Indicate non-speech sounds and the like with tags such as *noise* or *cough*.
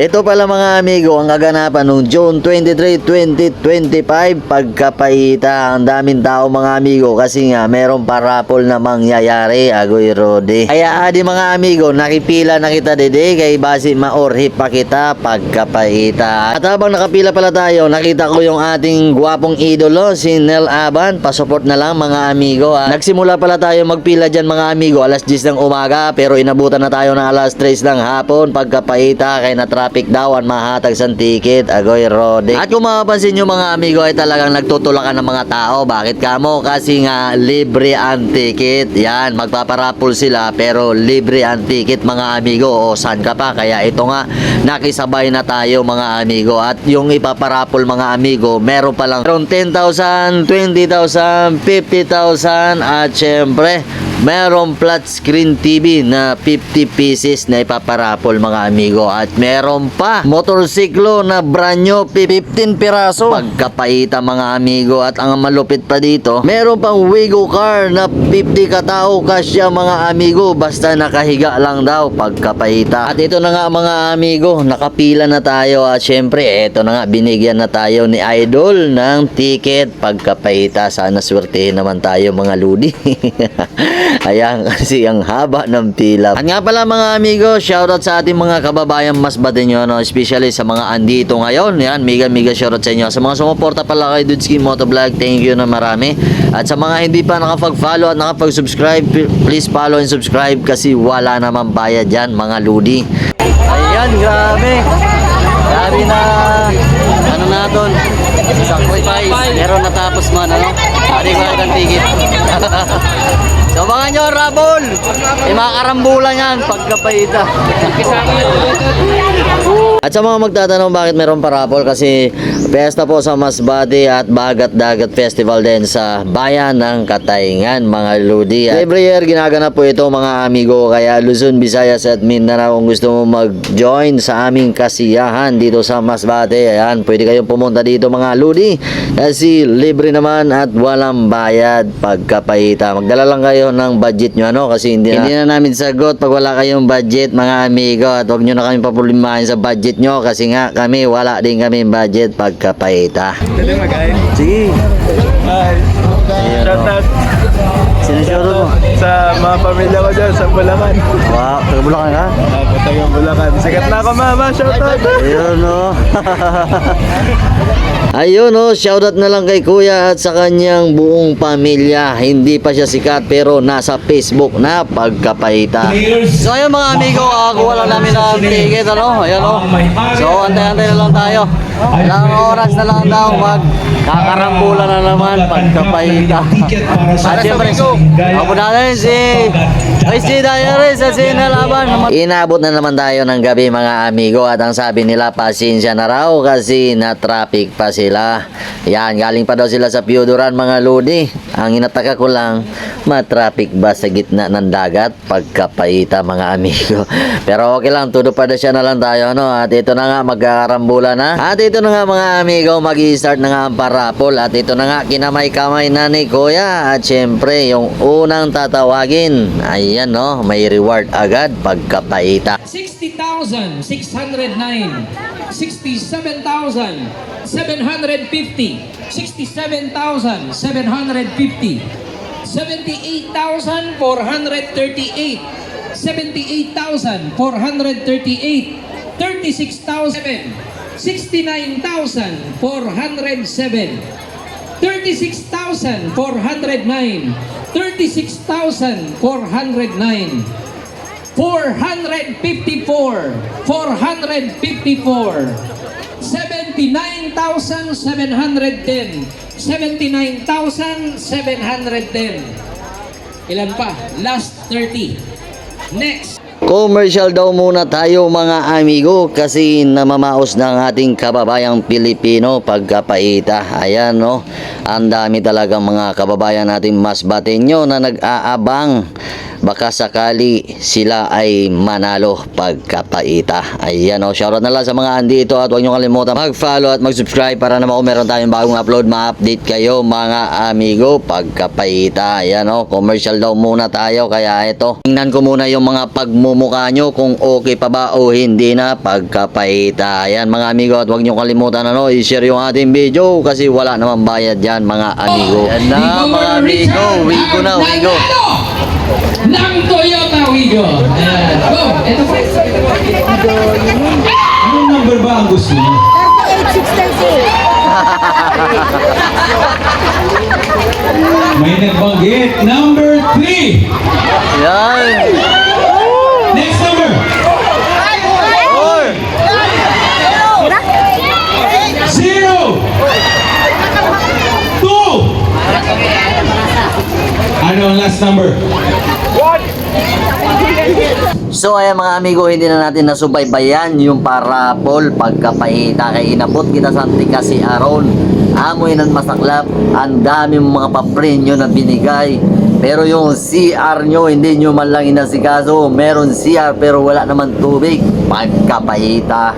Ito pala mga amigo, ang kaganapan noong June 23, 2025, pagkapaita. Ang daming tao mga amigo kasi nga meron parapol na mangyayari, Agoy Rode. Kaya adi mga amigo, nakipila na kita dede kay basi maorhi pa kita pagkapaita. At habang nakapila pala tayo, nakita ko yung ating gwapong idolo, si Nel Aban. Pasupport na lang mga amigo. ah. Nagsimula pala tayo magpila dyan mga amigo, alas 10 ng umaga, pero inabutan na tayo ng alas 3 ng hapon pagkapaita kay na traffic daw ang mahatag sa ticket, Agoy Rode. At kung mapapansin nyo mga amigo ay talagang nagtutulakan ng mga tao. Bakit kamo? Kasi nga libre ang ticket. Yan, magpaparapol sila pero libre ang ticket mga amigo. O saan ka pa? Kaya ito nga, nakisabay na tayo mga amigo. At yung ipaparapol mga amigo, meron pa lang meron 10,000, 20,000, 50,000 at syempre, Meron flat screen TV na 50 pieces na ipaparapol mga amigo. At meron pa motorsiklo na brand new 15 piraso. Pagkapaita mga amigo. At ang malupit pa dito meron pang Wigo car na 50 katao kasya mga amigo. Basta nakahiga lang daw pagkapaita. At ito na nga mga amigo nakapila na tayo. At syempre eto na nga binigyan na tayo ni Idol ng ticket pagkapaita. Sana swertehin naman tayo mga ludi *laughs* Ayan, *laughs* kasi ang haba ng pila. At nga pala mga amigo, shoutout sa ating mga kababayan mas nyo, no? especially sa mga andito ngayon. Yan, mega mega shoutout sa inyo. Sa mga sumuporta pala kay Dudski Motovlog, thank you na marami. At sa mga hindi pa nakapag-follow at nakapag-subscribe, please follow and subscribe kasi wala naman bayad dyan mga ludi. Ayan, grabe. Grabe na, ano natin, sacrifice. Pero natapos man, ano? Hindi ko ang tigit. *laughs* so mga nyo, Rabol! May mga karambulan yan, pagkapaita. At sa mga magtatanong bakit meron parapol kasi pesta po sa Masbate at Bagat Dagat Festival din sa bayan ng Katayngan mga ludi. At every year ginaganap po ito mga amigo kaya Luzon, Visayas at Mindanao kung gusto mo mag-join sa aming kasiyahan dito sa Masbate. Ayan, pwede kayong pumunta dito mga ludi kasi libre naman at walang bayad pagkapaita. Magdala lang kayo ng budget nyo ano kasi hindi na, hindi na namin sagot pag wala kayong budget mga amigo at huwag nyo na kami papulimahin sa budget nyo kasi nga kami wala din kami budget pagkapaita. Sige. Hi. Ayan, Shout oh. out Sinusuro mo. sa mga pamilya ko dyan sa Bulacan. Wow, taga Bulacan ka? Ako taga Bulacan. Sikat na ako mama. Shout out. Ayun no. *laughs* Ayun no, shoutout na lang kay kuya at sa kanyang buong pamilya. Hindi pa siya sikat pero nasa Facebook na pagkapaita. So ayun mga amigo, uh, kuha lang namin ng ticket ano. Ayun no. So antay-antay na lang tayo. Ilang oras na lang daw mag kakarambulan na naman pagkapaita. At syempre, ako si ay si Diaries at si Nalaban. Inabot na naman tayo ng gabi mga amigo at ang sabi nila pasensya na raw kasi na traffic pa sila. Yan, galing pa daw sila sa Pioduran mga lodi. Ang inataka ko lang, matraffic ba sa gitna ng dagat pagkapaita mga amigo. *laughs* Pero okay lang, tudo pa na siya na lang tayo. No? At ito na nga, magkakarambula na. At ito na nga mga amigo, mag-start na nga ang parapol. At ito na nga, kinamay-kamay na ni Kuya. At syempre, yung unang tatawagin, ayan no, may reward agad pagkapaita. 60,609 67,750 67,750 78,438 78,438 36,000 69,407 36,409 36,409 454 454 79,710 79,710 Ilan pa? Last 30 Next Commercial daw muna tayo mga amigo kasi namamaos ng ating kababayang Pilipino pagkapaita. Ayan no. Ang dami talagang mga kababayan natin mas batenyo na nag-aabang baka sakali sila ay manalo pagkapaita. Ayan o, shoutout na lang sa mga andito at huwag nyo kalimutan mag-follow at mag-subscribe para naman kung meron tayong bagong upload, ma-update kayo mga amigo pagkapaita. Ayan o, commercial daw muna tayo kaya ito. Tingnan ko muna yung mga pagmumukha nyo kung okay pa ba o hindi na pagkapaita. Ayan mga amigo at huwag nyo kalimutan ano, i-share yung ating video kasi wala naman bayad dyan mga amigo. Ayan na mga amigo, wigo na, wigo. Ng Toyota Wigo. Ayan. Go! Ito po. Anong number ba ang gusto niyo? 38, *laughs* 630. May nagbanggit. Number 3. Yan. Next number. Zero. Two. Ano ang last number? So ayan mga amigo, hindi na natin nasubaybayan yung parapol pagkapaita kay inabot kita sa antika si Aaron. Amoy ng masaklap, ang dami mga paprenyo na binigay. Pero yung CR nyo, hindi nyo man lang inasikaso. Meron CR pero wala naman tubig. Pagkapaita.